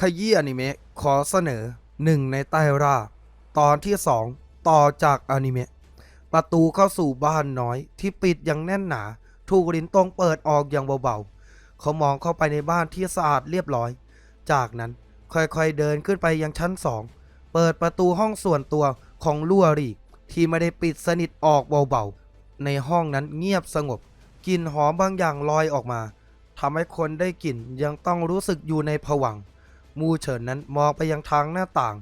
ขยี้อนิเมะขอเสนอหนึ่งในใต้ร่าตอนที่สองต่อจากอนิเมะประตูเข้าสู่บ้านน้อยที่ปิดอย่างแน่นหนาถูกลินตรงเปิดออกอย่างเบาๆ เขามองเข้าไปในบ้านที่สะอาดเรียบร้อย จากนั้นค่อยๆเดินขึ้นไปยังชั้นสองเปิดประตูห้องส่วนตัวของลัวรีที่ไม่ได้ปิดสนิทออกเบาๆ ในห้องนั้นเงียบสงบกลิ่นหอมบางอย่างลอยออกมาทำให้คนได้กลิ่นยังต้องรู้สึกอยู่ในผวัง มูเฉินนั้นมองไปยังทางหน้าต่าง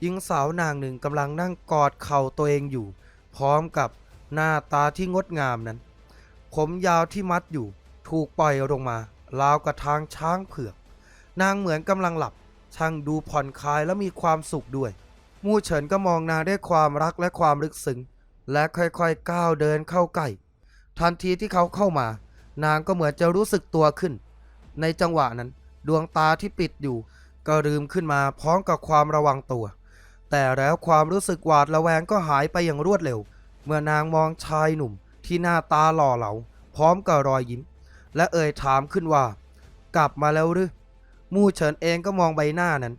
หญิงสาวนางหนึ่งกำลังนั่งกอดเข่าตัวเองอยู่ พร้อมกับหน้าตาที่งดงามนั้น ผมยาวที่มัดอยู่ ถูกปล่อยลงมาราวกับทางช้างเผือก นางเหมือนกำลังหลับ ช่างดูผ่อนคลายและมีความสุขด้วย มู่เฉินก็มองนางด้วยความรักและความลึกซึ้งและค่อยๆก้าวเดินเข้าใกล้ทันทีที่เขาเข้ามา นางก็เหมือนจะรู้สึกตัวขึ้น ในจังหวะนั้น ดวงตาที่ปิดอยู่ ก็ลืมขึ้นมาพร้อมกับความระวังตัว แต่แล้วความรู้สึกหวาดระแวงก็หายไปอย่างรวดเร็ว เมื่อนางมองชายหนุ่มที่หน้าตาหล่อเหลา พร้อมกับรอยยิ้ม และเอ่ยถามขึ้นว่า กลับมาแล้วหรือมู่เฉินเองก็มองใบหน้านั้น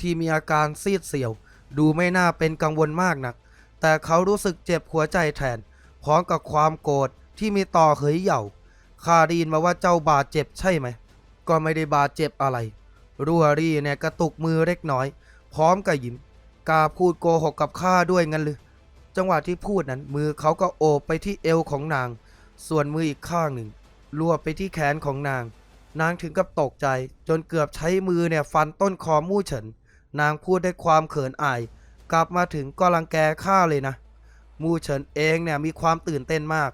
ที่มีอาการซีดเสียว ดูไม่น่าเป็นกังวลมากนัก แต่เขารู้สึกเจ็บหัวใจแทน พร้อมกับความโกรธที่มีต่อเหยเหย่าข้าไดีนมาว่าเจ้าบาดเจ็บใช่ไหม ก็ไม่ได้บาดเจ็บอะไร รัวรี่เนี่ยกระตุกมือเล็กน้อย พร้อมกับยิ้มกาพูดโกหกกับข้าด้วยงั้นหรือจังหวะที่พูดนั้น มือเขาก็โอบไปที่เอวของนาง ส่วนมืออีกข้างหนึ่งรวบไปที่แขนของนาง นางถึงกับตกใจ จนเกือบใช้มือเนี่ยฟันต้นคอมู่เฉิน นางพูดด้วยความเขินอาย กลับมาถึงก็รังแกข้าเลยนะ มู่เฉินเองเนี่ยมีความตื่นเต้นมาก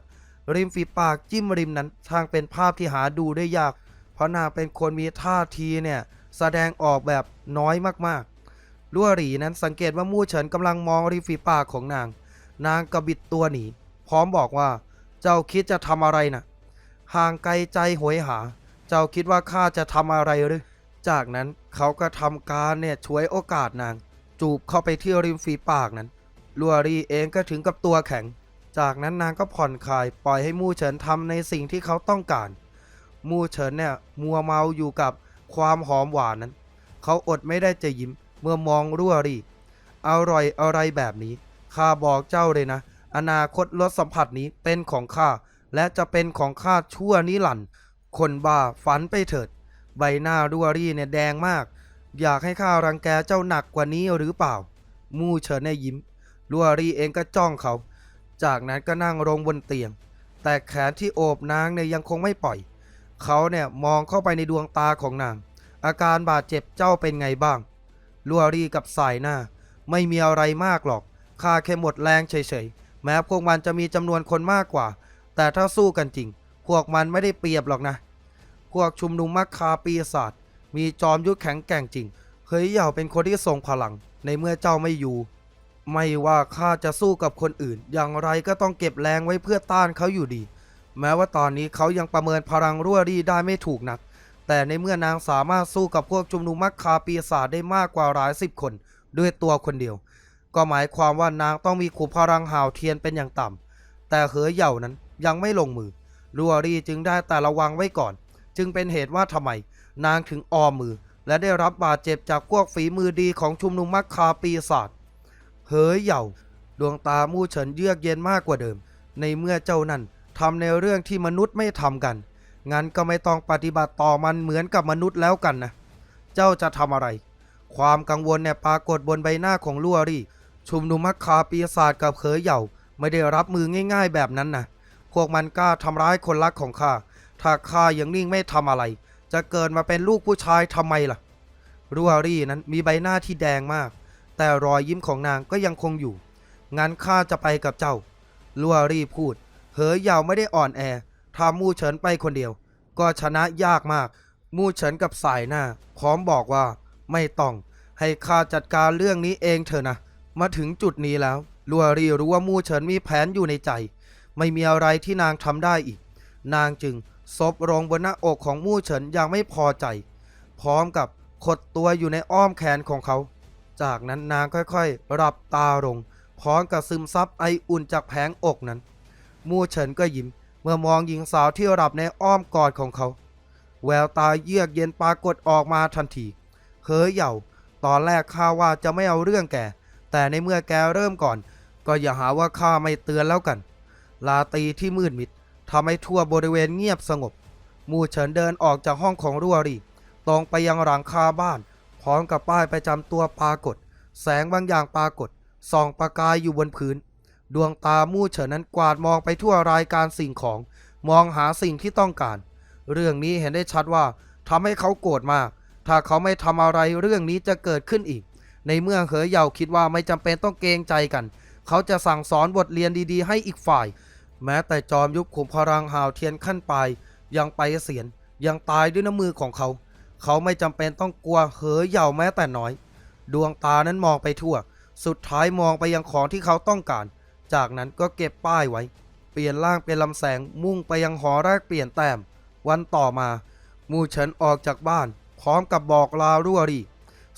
ริมฝีปากจิ้มริมนั้นทางเป็นภาพที่หาดูได้ยาก เพราะนางเป็นคนมีท่าทีเนี่ย แสดงออกแบบน้อยมากๆลั่วหรีนั้นสังเกตว่ามู่เฉินกำลังมองริมฝีปากของนาง นางกระบิดตัวหนี พร้อมบอกว่า เจ้าคิดจะทำอะไรนะห่างไกลใจโหยหา เจ้าคิดว่าข้าจะทำอะไรหรือ จากนั้นเขาก็ทำการเนี่ยช่วยโอกาสนาง จูบเข้าไปที่ริมฝีปากนั้นลัวรีเองก็ถึงกับตัวแข็ง จากนั้นนางก็ผ่อนคลายปล่อยให้มู่เฉินทำในสิ่งที่เขาต้องการ มู่เฉินเนี่ยมัวเมาอยู่กับ ความหอมหวานนั้น เขาอดไม่ได้จะยิ้มเมื่อมองรั่วรีอร่อยอะไรแบบนี้ข้าบอกเจ้าเลยนะ อนาคตรสสัมผัสนี้เป็นของข้าและจะเป็นของข้าชั่วนิรันดร์คนบ้าฝันไปเถิด ใบหน้ารั่วรีเนี่ยแดงมาก อยากให้ข้ารังแกเจ้าหนักกว่านี้หรือเปล่า มู่เฉินเนี่ยิ้มรั่วรีเองก็จ้องเขา จากนั้นก็นั่งลงบนเตียง แต่แขนที่โอบนางเนี่ยยังคงไม่ปล่อย เขาเนี่ยมองเข้าไปในดวงตาของนาง อาการบาดเจ็บเจ้าเป็นไงบ้างลัวรีกับสายหน้า ไม่มีอะไรมากหรอกข้าแค่หมดแรงเฉยๆ แม้พวกมันจะมีจำนวนคนมากกว่า แต่ถ้าสู้กันจริง พวกมันไม่ได้เปรียบหรอกนะ พวกชุมนุมมัคคาปีศาจมีจอมยุทธแข็งแกร่งจริง เฮ้ยเหย่าเป็นคนที่ทรงพลัง ในเมื่อเจ้าไม่อยู่ ไม่ว่าข้าจะสู้กับคนอื่น อย่างไรก็ต้องเก็บแรงไว้เพื่อต้านเขาอยู่ดี แม้ว่าตอนนี้เขายังประเมินพลังรั่วรี่ได้ไม่ถูกนัก แต่ในเมื่อนางสามารถสู้กับพวกชุมนุมมัคคาปีศาจได้มากกว่าหลายสิบคน ด้วยตัวคนเดียว ก็หมายความว่านางต้องมีขุมพลังหาวเทียนเป็นอย่างต่ำแต่เหอเหย่านั้นยังไม่ลงมือรัวรี่จึงได้แต่ระวังไว้ก่อน จึงเป็นเหตุว่าทำไม นางถึงออมมือ และได้รับบาดเจ็บจากพวกฝีมือดีของชุมนุมมัคคาปีศาจเหอเหย่าดวงตามู่เฉินเยือกเย็นมากกว่าเดิม ในเมื่อเจ้านั่น ทำในเรื่องที่มนุษย์ไม่ทำกัน งั้นก็ไม่ต้องปฏิบัติต่อมันเหมือนกับมนุษย์แล้วกันนะ เจ้าจะทำอะไร ความกังวลเนี่ยปรากฏบนใบหน้าของลัวรี่ ชุมนุมมัคคาปีศาจกับเขยเหย่าไม่ได้รับมือง่าย ๆ แบบนั้นนะพวกมันกล้าทำร้ายคนรักของข้า ถ้าข้ายังนิ่งไม่ทำอะไร จะเกิดมาเป็นลูกผู้ชายทำไมล่ะรัวรี่นั้นมีใบหน้าที่แดงมาก แต่รอยยิ้มของนางก็ยังคงอยู่ งั้นข้าจะไปกับเจ้ารัวรี่พูด เหยเหย่าไม่ได้อ่อนแอถ้ามู่เฉินไปคนเดียว ก็ชนะยากมาก มู่เฉินกับสายหน้าพร้อมบอกว่า ไม่ต้อง ให้ข้าจัดการเรื่องนี้เองเถอะนะ มาถึงจุดนี้แล้ว ลัวรีรู้ว่ามู่เฉินมีแผนอยู่ในใจ ไม่มีอะไรที่นางทำได้อีก นางจึงซบลงบนหน้าอกของมู่เฉินอย่างไม่พอใจ พร้อมกับขดตัวอยู่ในอ้อมแขนของเขา จากนั้นนางค่อยๆหลับตาลงพร้อมกับซึมซับไออุ่นจากแผงอกนั้น มู่เฉินก็ยิ้ม เมื่อมองหญิงสาวที่หลับในอ้อมกอดของเขา แววตาเยือกเย็นปรากฏออกมาทันทีเฮ้ยเหย่า ตอนแรกข้าว่าจะไม่เอาเรื่องแก แต่ในเมื่อแกเริ่มก่อน ก็อย่าหาว่าข้าไม่เตือนแล้วกัน ลาตีที่มืดมิดทำให้ทั่วบริเวณเงียบสงบ มู่เฉินเดินออกจากห้องของรัวรีตรงไปยังหลังคาบ้าน พร้อมกับป้ายประจำตัวปรากฏ แสงบางอย่างปรากฏส่องประกายอยู่บนพื้น ดวงตามู่เฉินนั้นกวาดมองไปทั่วรายการสิ่งของ มองหาสิ่งที่ต้องการ เรื่องนี้เห็นได้ชัดว่าทำให้เขาโกรธมาก ถ้าเขาไม่ทำอะไรเรื่องนี้จะเกิดขึ้นอีก ในเมื่อเหอเหยาคิดว่าไม่จำเป็นต้องเกรงใจกัน เขาจะสั่งสอนบทเรียนดีๆ ให้อีกฝ่าย แม้แต่จอมยุคขุมพลังหาวเทียนขั้นปลายยังไปเสียนยังตายด้วยน้ำมือของเขา เขาไม่จำเป็นต้องกลัวเหอเหยาแม้แต่น้อย ดวงตานั้นมองไปทั่ว สุดท้ายมองไปยังของที่เขาต้องการ จากนั้นก็เก็บป้ายไว้ เปลี่ยนร่างเป็นลำแสงมุ่งไปยังหอแรกเปลี่ยนแต้ม วันต่อมา มูเฉินออกจากบ้าน พร้อมกับบอกลารั่วรี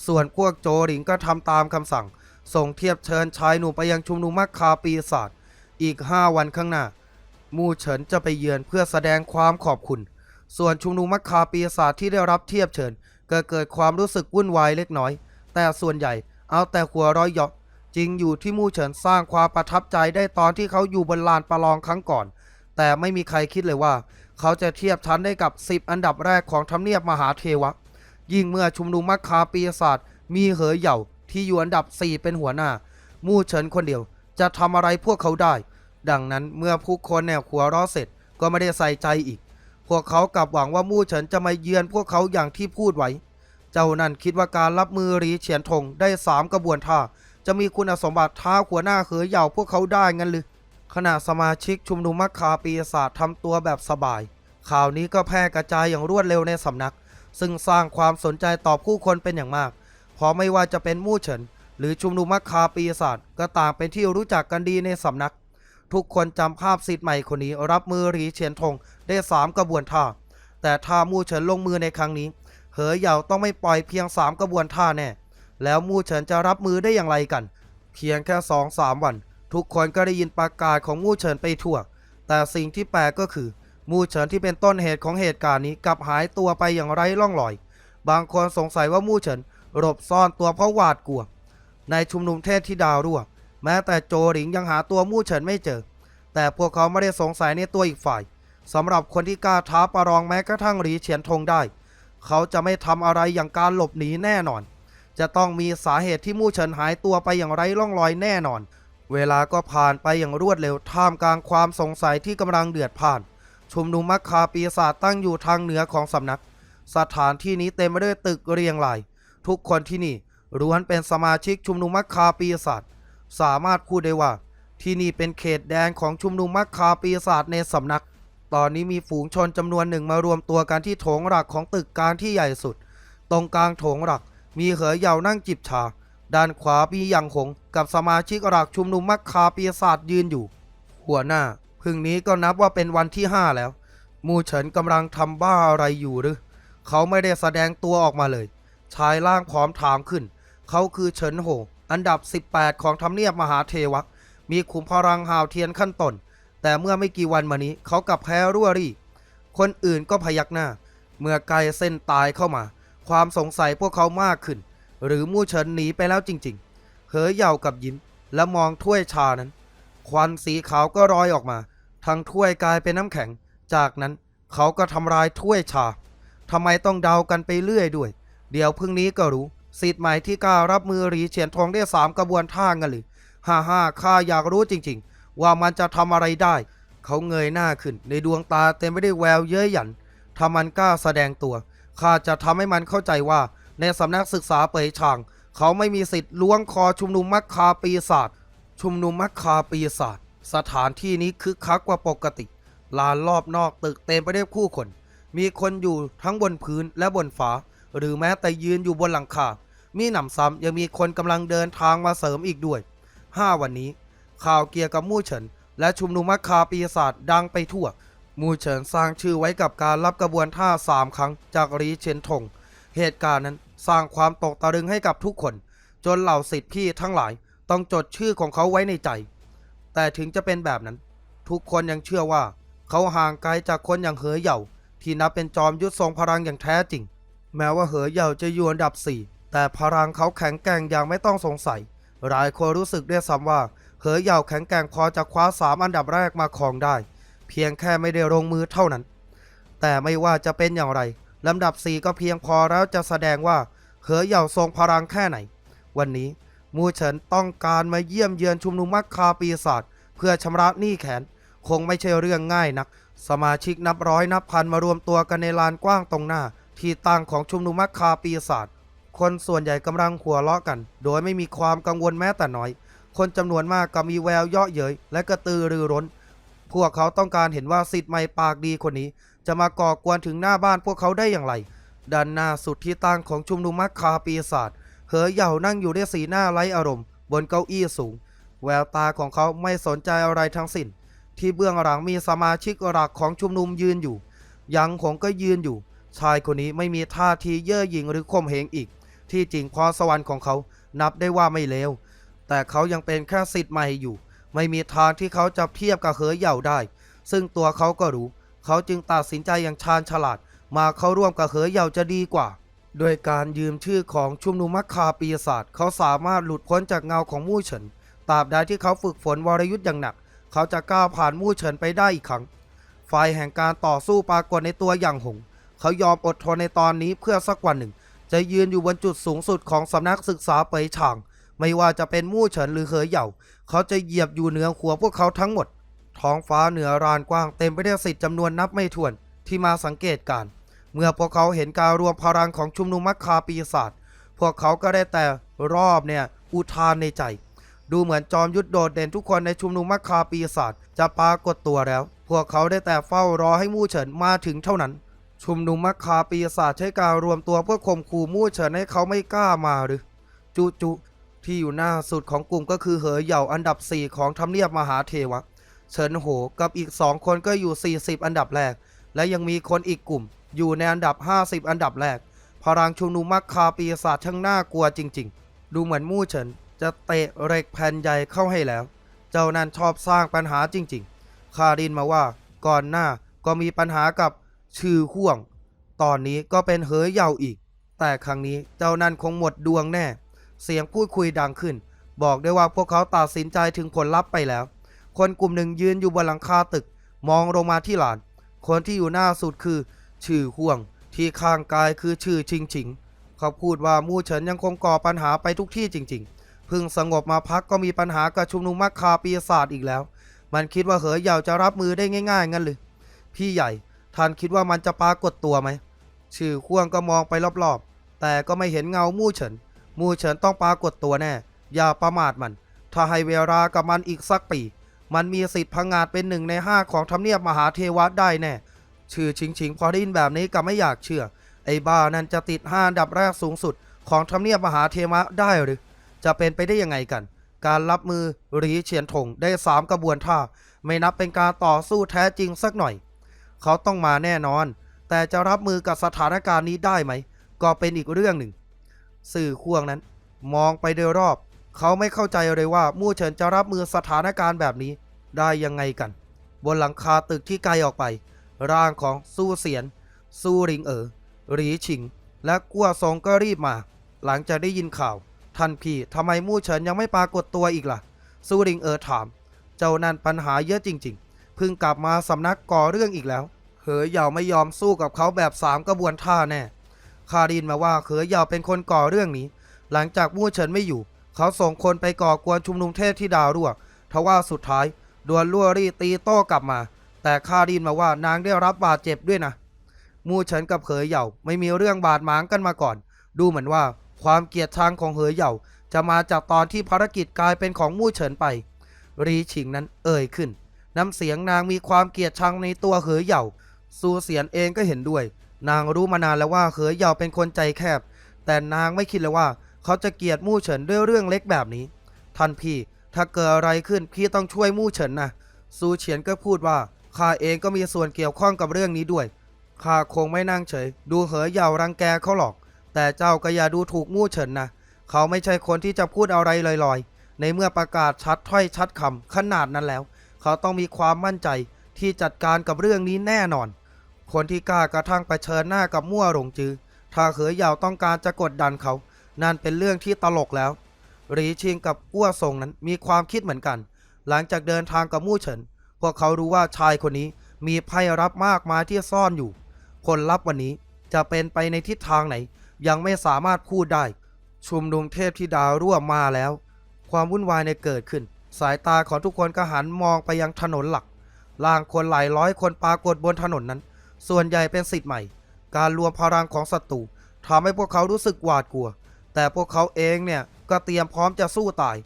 ส่วนพวกโจหลิงก็ทำตามคำสั่ง ส่งเทียบเชิญชายหนุ่มไปยังชุมนุมมัคคาปีศาจอีก 5 วันข้างหน้า มูเฉินจะไปเยือนเพื่อแสดงความขอบคุณ ส่วนชุมนุมมัคคาปีศาจที่ได้รับเทียบเชิญก็เกิดความรู้สึกวุ่นวายเล็กน้อย แต่ส่วนใหญ่เอาแต่หัวร้อยเยาะ จริงอยู่ที่มู่เฉินสร้างความประทับใจได้ตอนที่เขาอยู่บนลานประลองครั้งก่อน แต่ไม่มีใครคิดเลยว่า เขาจะเทียบชั้นได้กับ 10 อันดับแรกของทำเนียบมหาเทวะ ยิ่งเมื่อชุมนุมมัคคาปีศาจมีเหอเหย่าที่อยู่อันดับ 4 เป็นหัวหน้า มู่เฉินคนเดียว จะทำอะไรพวกเขาได้ ดังนั้นเมื่อผู้คนแนวหัวร้อเสร็จก็ไม่ได้ใส่ใจอีก พวกเขากลับหวังว่ามู่เฉินจะมาเยือนพวกเขาอย่างที่พูดไว้ เจ้านั่นคิดว่าการรับมือรีเฉียนทงได้สามกระบวนท่า จะมีคุณสมบัติท้าหัวหน้าเหอเหย่าพวกเขาได้งั้นหรือขณะสมาชิกชุมนุมมัคคาปีศาจทำตัวแบบสบาย ข่าวนี้ก็แพร่กระจายอย่างรวดเร็วในสำนัก ซึ่งสร้างความสนใจต่อผู้คนเป็นอย่างมาก เพราะไม่ว่าจะเป็นมู่เฉิน หรือชุมนุมมัคคาปีศาจก็ต่างเป็นที่รู้จักกันดีในสำนัก ทุกคนจำภาพสิทธิ์ใหม่คนนี้รับมือหรีเฉียนทงได้สามกระบวนท่า แต่ถ้ามู่เฉินลงมือในครั้งนี้ เหอเหย่าต้องไม่ปล่อยเพียงสามกระบวนท่าแน่ แล้วมู่เฉินจะรับมือได้อย่างไรกัน เพียงแค่สองสามวัน ทุกคนก็ได้ยินประกาศของมู่เฉินไปทั่ว แต่สิ่งที่แปลกก็คือ มู่เฉินที่เป็นต้นเหตุของเหตุการณ์นี้กลับหายตัวไปอย่างไร้ร่องรอย บางคนสงสัยว่ามู่เฉินหลบซ่อนตัวเพราะหวาดกลัว ในชุมนุมเทศที่ดาวรั่ว แม้แต่โจหลิงยังหาตัวมู่เฉินไม่เจอ แต่พวกเขาไม่ได้สงสัยในตัวอีกฝ่ายสำหรับคนที่กล้าท้าประลองแม้กระทั่งหรีเฉียนทงได้ เขาจะไม่ทำอะไรอย่างการหลบหนีแน่นอน จะต้องมีสาเหตุที่มู่เฉินหายตัวไปอย่างไร้ร่องรอยแน่นอน เวลาก็ผ่านไปอย่างรวดเร็วท่ามกลางความสงสัยที่กำลังเดือดพ่าน ชุมนุมมัคคาปีศาจตั้งอยู่ทางเหนือของสำนัก สถานที่นี้เต็มไปด้วยตึกเรียงราย ทุกคนที่นี่ล้วนเป็นสมาชิกชุมนุมมัคคาปีศาจสามารถพูดได้ว่า ที่นี่เป็นเขตแดนของชุมนุมมัคคาปีศาจในสำนัก ตอนนี้มีฝูงชนจำนวนหนึ่งมารวมตัวกันที่โถงหลักของตึกกางที่ใหญ่สุด ตรงกลางโถงหลัก มีเหอเหยานั่งจิบชา ด้านขวามีหยังหงกับสมาชิกหลักชุมนุมมัคคาปีศาจยืนอยู่ หัวหน้าพึ่งนี้ก็นับว่าเป็นวันที่ห้าแล้ว มูเฉินกำลังทำบ้าอะไรอยู่หรือ เขาไม่ได้แสดงตัวออกมาเลย ชายร่างผอมถามขึ้น เขาคือเฉินโห อันดับ 18 ของทำเนียบมหาเทวะ มีขุมพลังหาวเทียนขั้นต้นแต่เมื่อไม่กี่วันมานี้เขากลับแพ้รั่วรี่ คนอื่นก็พยักหน้า เมื่อไกลเส้นตายเข้ามา ความสงสัยพวกเขามากขึ้น หรือมู่เฉินหนีไปแล้วจริง ๆ เหอเหยากับยิ้มและมองถ้วยชานั้น ควันสีขาวก็รอยออกมา ทั้งถ้วยกลายเป็นน้ำแข็ง จากนั้นเขาก็ทำลายถ้วยชาทำไมต้องเดากันไปเรื่อยด้วย เดี๋ยวพรุ่งนี้ก็รู้สิทธิ์ใหม่ที่กล้ารับมือหรีเฉียนทองได้สามกระบวนท่างันหรือฮ่าฮ่าข้าอยากรู้จริง ๆ ว่ามันจะทำอะไรได้ เขาเงยหน้าขึ้น ในดวงตาเต็มไปด้วยแววเย้ยหยันถ้ามันกล้าแสดงตัว ข้าจะทำให้มันเข้าใจว่า ในสำนักศึกษาเปยชาง เขาไม่มีสิทธิ์ล้วงคอชุมนุมมัคคาปีศาจชุมนุมมัคคาปีศาจสถานที่นี้คึกคักกว่าปกติ ลานรอบนอกตึกเต็มไปด้วยผู้คน มีคนอยู่ทั้งบนพื้นและบนฝา หรือแม้แต่ยืนอยู่บนหลังคา มีหนำซ้ำยังมีคนกำลังเดินทางมาเสริมอีกด้วย 5 วันนี้ ข่าวเกี่ยวกับมู่เฉิน และชุมนุมมัคคาปีศาจดังไปทั่ว มูเฉินสร้างชื่อไว้กับการรับกระบวนท่าสามครั้งจากรีเชนทง เหตุการณ์นั้นสร้างความตกตะลึงให้กับทุกคน จนเหล่าสิทธิพี่ทั้งหลายต้องจดชื่อของเขาไว้ในใจ แต่ถึงจะเป็นแบบนั้น ทุกคนยังเชื่อว่า เขาห่างไกลจากคนอย่างเหอเหย่า ที่นับเป็นจอมยุทธทรงพลังอย่างแท้จริง แม้ว่าเหอเหย่าจะอยู่อันดับแต่พลังเขาแข็งแกร่งอย่างไม่ต้องสงสัย หลายคนรู้สึกได้ซ้ำว่าเหอเหย่าแข็งแกร่งพอจะคว้าสามอันดับแรกมาครองได้ พียงแค่ไม่ได้ลงมือเท่านั้น แต่ไม่ว่าจะเป็นอย่างไรลำดับ 4 ก็เพียงพอแล้วจะแสดงว่าเหอเหย่าทรงพลังแค่ไหน วันนี้มูเฉินต้องการมาเยี่ยมเยือนชุมนุมมักคาปีศาจเพื่อชำระหนี้แขน คงไม่ใช่เรื่องง่ายนัก สมาชิกนับร้อยนับพันมารวมตัวกันในลานกว้างตรงหน้า ที่ตั้งของชุมนุมมักคาปีศาจคนส่วนใหญ่กำลังหัวเราะกัน โดยไม่มีความกังวลแม้แต่น้อย คนจำนวนมากก็มีแววเยาะเย้ยและกระตือรือร้น พวกเขาต้องการเห็นว่าสิทธิ์ใหม่ปากดีคนนี้ จะมาก่อกวนถึงหน้าบ้านพวกเขาได้อย่างไร ด้านหน้าสุดที่ตั้งของชุมนุมมักคาปีศาจเหอเหย่านั่งอยู่ด้วยสีหน้าไร้อารมณ์ บนเก้าอี้สูง แววตาของเขาไม่สนใจอะไรทั้งสิ้น ที่เบื้องหลังมีสมาชิกหลักของชุมนุมยืนอยู่ ยังคงก็ยืนอยู่ ชายคนนี้ไม่มีท่าทีเย่อหยิ่งหรือข่มเหงอีก ที่จริงพรสวรรค์ของเขานับได้ว่าไม่เลวแต่เขายังเป็นแค่สิทธิ์ใหม่อยู่ ไม่มีทางที่เขาจะเทียบกับเหอเหย่าได้ ซึ่งตัวเขาก็รู้ เขาจึงตัดสินใจอย่างชาญฉลาด มาเข้าร่วมกับเหอเหย่าจะดีกว่า โดยการยืมชื่อของชุมนุมมัคคาปีศาจเขาสามารถหลุดพ้นจากเงาของมู่เฉินตราบใดที่เขาฝึกฝนวรยุทธ์อย่างหนัก เขาจะก้าวผ่านมู่เฉินไปได้อีกครั้งไฟแห่งการต่อสู้ปรากฏในตัวอย่างหง เขายอมอดทนในตอนนี้เพื่อสักวันหนึ่ง จะยืนอยู่บนจุดสูงสุดของสำนักศึกษาเปยฉาง ไม่ว่าจะเป็นมู่เฉินหรือเหอเหย่า เขาจะเหยียบอยู่เหนือหัวพวกเขาทั้งหมด ท้องฟ้าเหนือรานกว้างเต็มไปด้วยสิทธิ์จำนวนนับไม่ถ้วนที่มาสังเกตการ์เมื่อพวกเขาเห็นการรวมพลังของชุมนุมมัคคาปีศาจพวกเขาก็ได้แต่รอบเนี่ยอุทานในใจ ดูเหมือนจอมยุทธโดดเด่นทุกคนในชุมนุมมัคคาปีศาจจะปรากฏตัวแล้ว พวกเขาได้แต่เฝ้ารอให้มู่เฉินมาถึงเท่านั้นชุมนุมมัคคาปีศาจใช้การรวมตัวเพื่อข่มขู่มู่เฉินให้เขาไม่กล้ามาหรือ จุจุ ที่อยู่หน้าสุดของกลุ่มก็คือเหอเหย่าอันดับ 4 ของทำเนียบมหาเทวะ เฉินโหกับอีก 2 คนก็อยู่ 40 อันดับแรก และยังมีคนอีกกลุ่ม อยู่ในอันดับ 50 อันดับแรก พลังชุมนุมมัคคาปีศาจช่างน่ากลัวจริง ๆ ดูเหมือนมู่เฉินจะเตะเหล็กแผ่นใหญ่เข้าให้แล้ว เจ้านั่นชอบสร้างปัญหาจริงๆข้าดินมาว่าก่อนหน้าก็มีปัญหากับชื่อห่วง ตอนนี้ก็เป็นเหอเหย่าอีก แต่ครั้งนี้เจ้านั่นคงหมดดวงแน่ เสียงพูดคุยดังขึ้น บอกได้ว่าพวกเขาตัดสินใจถึงผลลัพธ์ไปแล้ว คนกลุ่มหนึ่งยืนอยู่บนหลังคาตึก มองลงมาที่หลาน คนที่อยู่หน้าสุดคือ ชื่อห่วง ที่ข้างกายคือชื่อชิงชิง เขาพูดว่ามู่เฉินยังคงก่อปัญหาไปทุกที่จริง ๆ เพิ่งสงบมาพักก็มีปัญหากับชุมนุมมัคคาปีศาจอีกแล้ว มันคิดว่าเหอเหย่าจะรับมือได้ง่ายๆงั้นหรือพี่ใหญ่ท่านคิดว่ามันจะปรากฏตัวไหมชื่อข่วงก็มองไปรอบๆ แต่ก็ไม่เห็นเงามู่เฉิน มู่เฉินต้องปรากฏตัวแน่ อย่าประมาทมัน ถ้าให้เวลากับมันอีกสักปี มันมีสิทธิ์พังงาดเป็นหนึ่งในห้าของทำเนียบมหาเทวะได้แน่ ชื่อชิงชิงพอได้ยินแบบนี้ก็ไม่อยากเชื่อ ไอ้บ้านั่นจะติดห้าดับแรกสูงสุด ของทำเนียบมหาเทวะได้หรือ จะเป็นไปได้ยังไงกัน การรับมือหรีเฉียนถงได้สามกระบวนท่า ไม่นับเป็นการต่อสู้แท้จริงสักหน่อย เขาต้องมาแน่นอน แต่จะรับมือกับสถานการณ์นี้ได้ไหม ก็เป็นอีกเรื่องหนึ่ง สื่อควงนั้น มองไปโดยรอบ เขาไม่เข้าใจเลยว่ามู่เฉินจะรับมือสถานการณ์แบบนี้ได้ยังไงกัน บนหลังคาตึกที่ไกลออกไป ร่างของสู้เสียนสู้ริงเอ๋อหรีชิง และกัวซงก็รีบมา หลังจากได้ยินข่าวท่านพี่ทำไมมู่เฉินยังไม่ปรากฏตัวอีกล่ะสู้ริงเอ๋อถาม เจ้านั่นปัญหาเยอะจริง ๆ เพิ่งกลับมาสำนักก่อเรื่องอีกแล้วเหอเหยาไม่ยอมสู้กับเขาแบบสามกระบวนท่าแน่ คารินมาว่าเหอเหยาเป็นคนก่อเรื่องนี้ หลังจากมู่เฉินไม่อยู่ เขาส่งคนไปก่อกวนชุมนุมเทพที่ดาวรั่วทว่าสุดท้ายดวลลั่วรี่ตีโต้กลับมา แต่คารินมาว่านางได้รับบาดเจ็บด้วยนะ มู่เฉินกับเหอเหยาไม่มีเรื่องบาดหมางกันมาก่อน ดูเหมือนว่าความเกลียดชังของเหอเหยาจะมาจากตอนที่ภารกิจกลายเป็นของมู่เฉินไป รีฉิงนั้นเอ่ยขึ้น น้ำเสียงนางมีความเกลียดชังในตัวเหอเหย่าซูเสียนเองก็เห็นด้วย นางรู้มานานแล้วว่าเหอเหย่าเป็นคนใจแคบ แต่นางไม่คิดเลยว่า เขาจะเกลียดมู่เฉินด้วยเรื่องเล็กแบบนี้ ท่านพี่ ถ้าเกิดอะไรขึ้นพี่ต้องช่วยมู่เฉินนะซูเฉียนก็พูดว่าข้าเองก็มีส่วนเกี่ยวข้องกับเรื่องนี้ด้วยข้าคงไม่นั่งเฉย ดูเหอเหย่ารังแกเขาหรอก แต่เจ้าก็อย่าดูถูกมู่เฉินนะเขาไม่ใช่คนที่จะพูดอะไรลอยๆ ในเมื่อประกาศชัดถ้อยชัดคำขนาดนั้นแล้ว เขาต้องมีความมั่นใจที่จัดการกับเรื่องนี้แน่นอน คนที่กล้ากระทั่งไปเชิญหน้ากับมั่วหลงจือ ถ้าเหอยาวต้องการจะกดดันเขา นั่นเป็นเรื่องที่ตลกแล้ว หลีชิงกับอ้วซงนั้นมีความคิดเหมือนกัน หลังจากเดินทางกับมู่เฉิน พวกเขารู้ว่าชายคนนี้มีไพ่รับมากมายที่ซ่อนอยู่ ผลลัพธ์วันนี้จะเป็นไปในทิศทางไหน ยังไม่สามารถพูดได้ ชุมนุมเทพธิดาร่วมมาแล้ว ความวุ่นวายในเกิดขึ้น สายตาของทุกคนก็หันมองไปยังถนนหลักล่างคนหลายร้อยคนปรากฏบนถนนนั้น ส่วนใหญ่เป็นสิทธิ์ใหม่ การรวมพลังของศัตรูทำให้พวกเขารู้สึกหวาดกลัว แต่พวกเขาเองเนี่ยก็เตรียมพร้อมจะสู้ตาย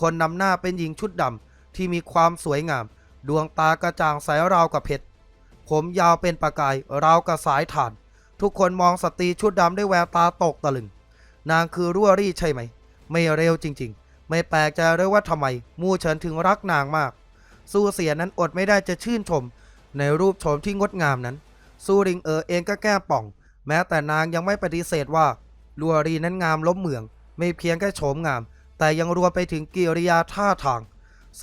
คนนำหน้าเป็นหญิงชุดดำที่มีความสวยงาม ดวงตากระจ่างใสราวกับเพชร ผมยาวเป็นประกายราวกับสายถ่าน ทุกคนมองสตรีชุดดำด้วยแววตาตกตะลึง นางคือรั่วรี่ใช่ไหม ไม่เร็วจริง ๆ ไม่แปลกใจเลยว่าทำไม มู่เฉินถึงรักนางมาก สู้เสียนั้นอดไม่ได้จะชื่นชม ในรูปโฉมที่งดงามนั้น สู้ริงเออเองก็แก้ป่อง แม้แต่นางยังไม่ปฏิเสธว่าลัวรีนั้นงามล้มเหมือง ไม่เพียงแค่โฉมงาม แต่ยังรวมไปถึงกิริยาท่าทาง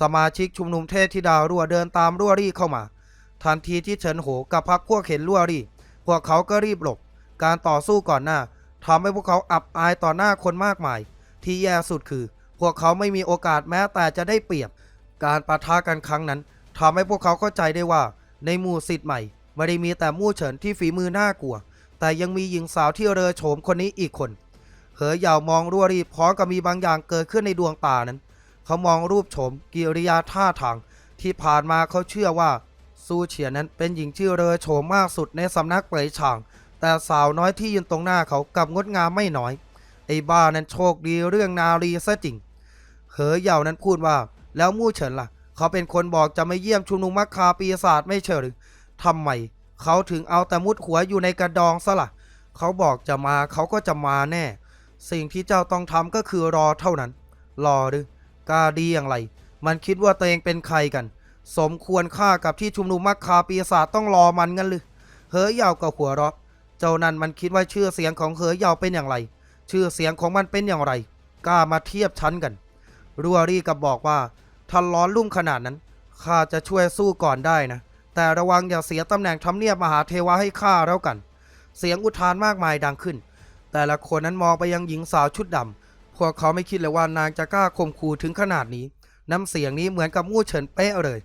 สมาชิกชุมนุมเทพธิดารัวเดินตามรั่วรี่เข้ามา ทันทีที่เฉินโหกับพักพวกเห็นรั่วรี่ พวกเขาก็รีบหลบ การต่อสู้ก่อนหน้าทำให้พวกเขาอับอายต่อหน้าคนมากมาย ที่แย่สุดคือ พวกเขาไม่มีโอกาสแม้แต่จะได้เปรียบ การปะทะกันครั้งนั้นทำให้พวกเขาเข้าใจได้ว่า ในหมู่สิทธิ์ใหม่ ไม่ได้มีแต่มู่เฉินที่ฝีมือน่ากลัว แต่ยังมีหญิงสาวที่เรอโฉมคนนี้อีกคน เหอเหยาวมองรัวรีพร้อมกับมีบางอย่างเกิดขึ้นในดวงตานั้น เขามองรูปโฉมกิริยาท่าทาง ที่ผ่านมาเขาเชื่อว่าซูเฉียนนั้นเป็นหญิงที่เรอโฉมมากสุดในสำนักเปยฉาง แต่สาวน้อยที่ยืนตรงหน้าเขากับงดงามไม่น้อย ไอ้บ้านั้นโชคดีเรื่องนารีซะจริง เหอเหยาวนั้นพูดว่า แล้วมู่เฉินล่ะ เขาเป็นคนบอกจะไม่เยี่ยมชุมนุมมัคคาปีศาจไม่เชื่อหรือ ทำไมเขาถึงเอาแต่มุดหัวอยู่ในกระดองซะละ่ะ เขาบอกจะมาเขาก็จะมาแน่ สิ่งที่เจ้าต้องทำก็คือรอเท่านั้น รอหรือกล้าดีอย่างไร มันคิดว่าตัวเองเป็นใครกัน สมควรค่ากับที่ชุมนุมมัคคาปีศาจต้องรอมันงั้นหรือเหอเยาวกับหัวเราะเจ้านั่นมันคิดว่าชื่อเสียงของเหอเยาวเป็นอย่างไร ชื่อเสียงของมันเป็นอย่างไร กล้ามาเทียบชั้นกัน รัวรี่กับบอกว่าถ้าร้อนรุ่มขนาดนั้นข้าจะช่วยสู้ก่อนได้นะ แต่ระวังอย่าเสียตำแหน่งทำเนียบมหาเทวะให้ข้าแล้วกัน เสียงอุทานมากมายดังขึ้น แต่ละคนนั้นมองไปยังหญิงสาวชุดดำพวกเขาไม่คิดเลยว่านางจะกล้าข่มขู่ถึงขนาดนี้ น้ำเสียงนี้เหมือนกับมู่เฉินเป๊ะเลย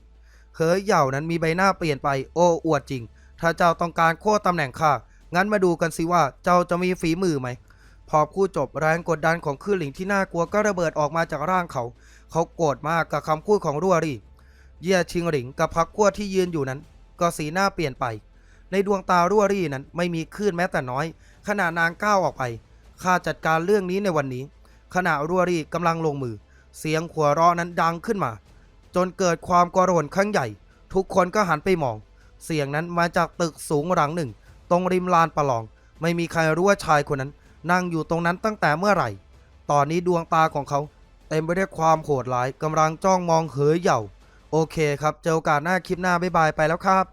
เหอเหย่านั้นมีใบหน้าเปลี่ยนไป โอ้อวดจริง ถ้าเจ้าต้องการโค่นตำแหน่งข้างั้นมาดูกันสิว่าเจ้าจะมีฝีมือไหมพอพูดจบแรงกดดันของคลื่นหลิงที่น่ากลัวก็ระเบิดออกมาจากร่างเขา เขาโกรธมากกับคำพูดของรั่วรี่ เย่ยชิงหลิงกับพักกั้วที่ยืนอยู่นั้น ก็สีหน้าเปลี่ยนไป ในดวงตารั่วรี่นั้นไม่มีคลื่นแม้แต่น้อย ขณะนางก้าวออกไปข้าจัดการเรื่องนี้ในวันนี้ ขณะรั่วรี่กำลังลงมือ เสียงหัวเราะนั้นดังขึ้นมา จนเกิดความกระโรนครั้งใหญ่ ทุกคนก็หันไปมอง เสียงนั้นมาจากตึกสูงหลังหนึ่ง ตรงริมลานประลอง ไม่มีใครรู้ว่าชายคนนั้น นั่งอยู่ตรงนั้นตั้งแต่เมื่อไหร่ ตอนนี้ดวงตาของเขาเต็มไปด้วยความโหดร้ายกำลังจ้องมองเหยเหย่า โอเคครับ เจอโอกาสหน้าคลิปหน้าบ๊ายบายไปแล้วครับ